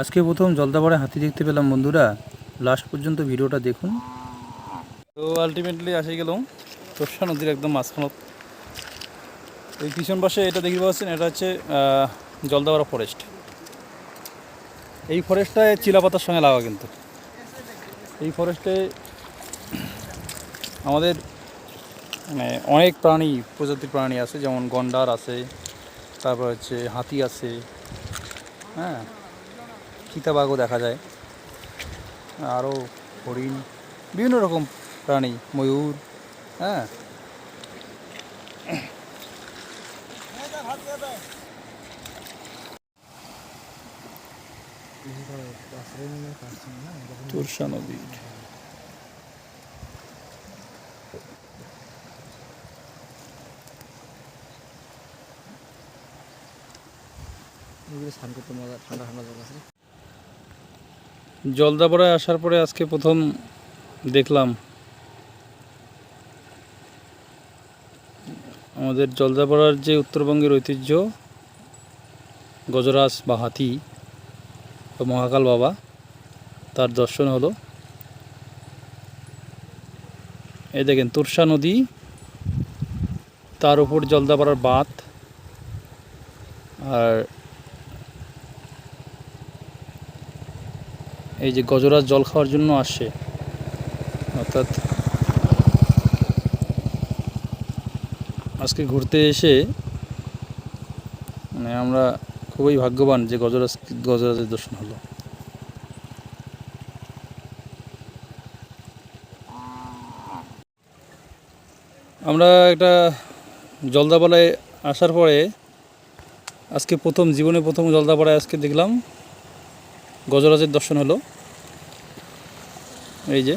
আজকে প্রথম জলদাপাড়ায় হাতি দেখতে পেলাম বন্ধুরা। লাস্ট পর্যন্ত ভিডিওটা দেখুন। তো আলটিমেটলি আসে গেলাম। তোষা নদীর একদম মাঝখানত এই পিছন পাশে এটা দেখতে পাচ্ছেন, এটা হচ্ছে জলদাপাড়া ফরেস্ট এই ফরেস্টটায় চিলাপাতার সঙ্গে লাগা কিন্তু। এই ফরেস্টে আমাদের মানে অনেক প্রাণী, প্রজাতির প্রাণী আছে, যেমন গন্ডার আছে, তারপর হচ্ছে হাতি আছে হ্যাঁ? চিতাবাঘও দেখা যায়। আরও হরিণ বিভিন্ন রকম প্রাণী ময়ূর হ্যাঁ। তুরসা নদী। স্নান করতে মজা ঠান্ডা ঠান্ডা জল আছে। জলদাপাড়ায় আসার পরে আজকে প্রথম দেখলাম। আমাদের জলদাপাড়ার যে উত্তরবঙ্গের ঐতিহ্য, গজরাজ বা হাতি মহাকাল বাবা, তার দর্শন হলো। এই দেখেন, তুরসা নদী, তার উপর জলদাপাড়ার বাঁধ, আর এই যে গজরাজ জল খাওয়ার জন্য আসে। অর্থাৎ আজকে ঘুরতে এসে মানে আমরা খুবই ভাগ্যবান যে গজরাজ গজরাজের দর্শন হলো। আমরা একটা জলদাপাড়ায় আসার পরে আজকে প্রথম, জীবনে প্রথম জলদাপাড়ায় আজকে দেখলাম গজরাজের দর্শন হলো। এই যে।